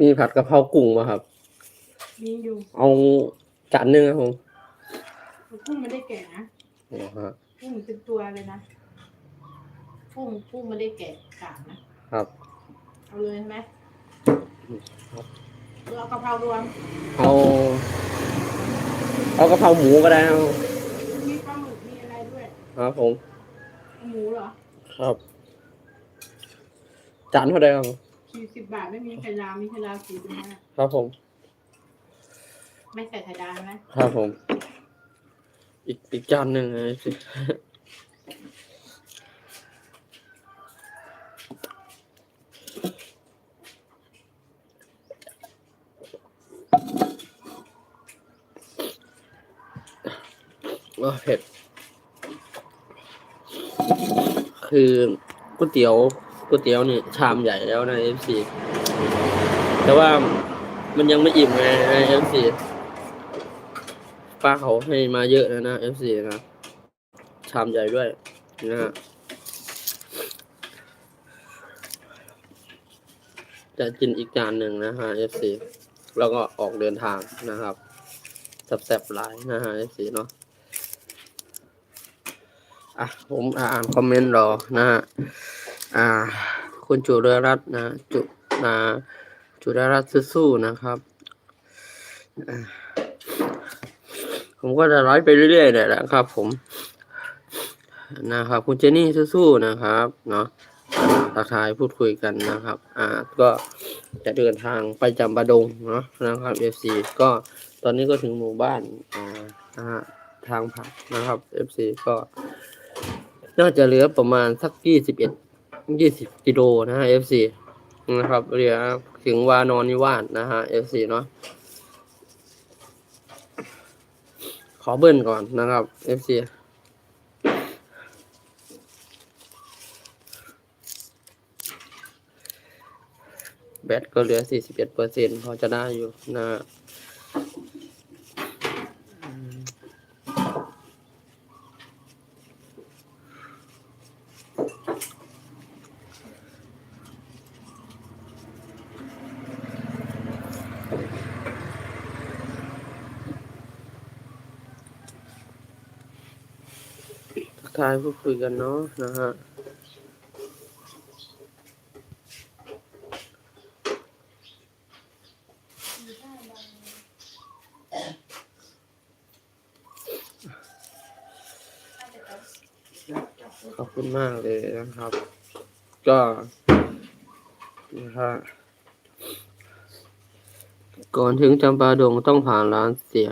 มีผัดกะเพรากุ้งมาครับ มีอยู่เอาจานหนึงครับผมกุ้งไม่ได้แกะนะอ๋อฮะกุ้งเป็นตัวเลยนะกุ้งกุ้งไม่ได้แกะกากนะครับ เอาเลยใช่ไหมครับหรือเอากะเพรารวมเอาเอากะเพราหมูก็ได้ครับมีปลาหมึกมีอะไรด้วยครับผมหมูเหรอครับจานเท่าไหร่ครับ สี่สิบบาทไม่มีไข่ดาวมีไข่ดาวสี่สิบห้าครับผม ไม่ใส่ไข่ดาวไหมครับผม อีกอีกจานหนึ่งไงสิว่าเผ็ด คือก๋วยเตี๋ยว ก๋วยเตี๋ยวนี่ชามใหญ่แล้วนะเอฟซีแต่ว่ามันยังไม่อิ่มไงเอฟซีป้าเขาให้มาเยอะแล้วนะเอฟซีนะชามใหญ่ด้วยนะฮะจะกินอีกจานหนึ่งนะฮะเอฟซีแล้วก็ออกเดินทางนะครับแซ่บๆหลายนะฮะเอฟซีเนาะอะผมอ่านคอมเมนต์รอนะฮะ อ่า คุณจุรรัตน์นะ จุนาจุรรัตน์สู้ๆนะครับอ่าผมก็จะไลฟ์ไปเรื่อยๆเนี่ยแหละครับ ผม นะครับ คุณเจนี่สู้ๆนะครับ เนาะทักทายพูดคุยกันนะครับ อ่า ก็จะเดินทางไปจำปาดงเนาะนะครับ FC ก็ตอนนี้ก็ถึงหมู่บ้าน อ่านะฮะทางผ่านนะครับ FC ก็ น่าจะเหลือประมาณสักยี่สิบเอ็ด ยี่สิบกิโลนะฮะ FC นะครับเหลือถึงวานอนนิวาสนะฮะ FC เนาะขอเบิ้ลก่อนนะครับ FC แบตก็เหลือสี่สิบเอ็ดเปอร์เซ็นพอจะได้อยู่นะ ทายพูดคุยกันเนาะนะฮะขอบคุณมากเลยนะครับ ก็นะฮะก่อนถึงจำปาดงต้องผ่านร้านเสีย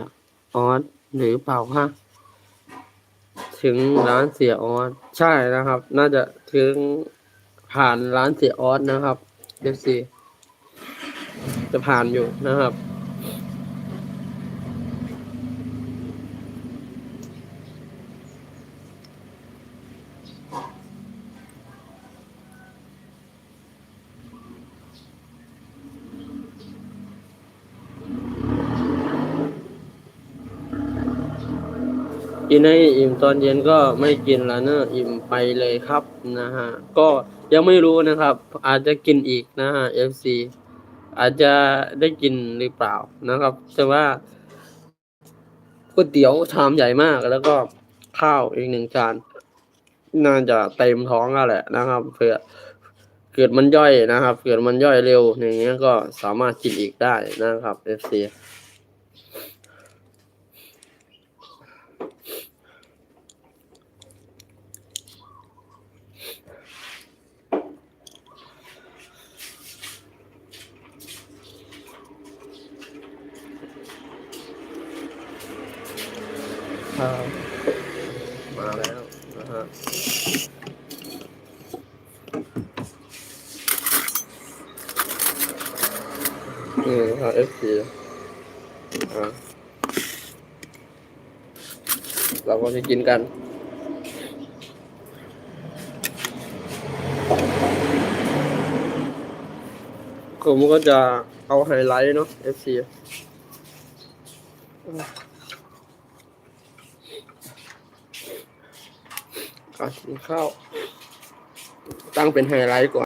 ออสหรือเปล่าคะ ถึงร้านเสียออสใช่นะครับ น่าจะถึงผ่านร้านเสียออสนะครับเอฟซีจะผ่านอยู่นะครับ กินให้อิ่มตอนเย็นก็ไม่กินแล้วเนอะอิ่มไปเลยครับนะฮะก็ยังไม่รู้นะครับ อาจจะกินอีกนะฮะ FC อาจจะได้กินหรือเปล่านะครับ แต่ว่าก๋วยเตี๋ยวชามใหญ่มากแล้วก็ข้าวอีกหนึ่งจานน่าจะเต็มท้องแล้วแหละนะครับเผื่อเกิดมันย่อยนะครับ เกิดมันย่อยเร็วอย่างเงี้ยก็สามารถกินอีกได้นะครับ FC ครับมาแล้วนะฮะนี่นะครับ FC อ่าเราก็จะกินกันผมก็จะเอาไฮไลท์เนาะ FC อะกินข้าว ตั้งเป็นไฮไลท์ก่อน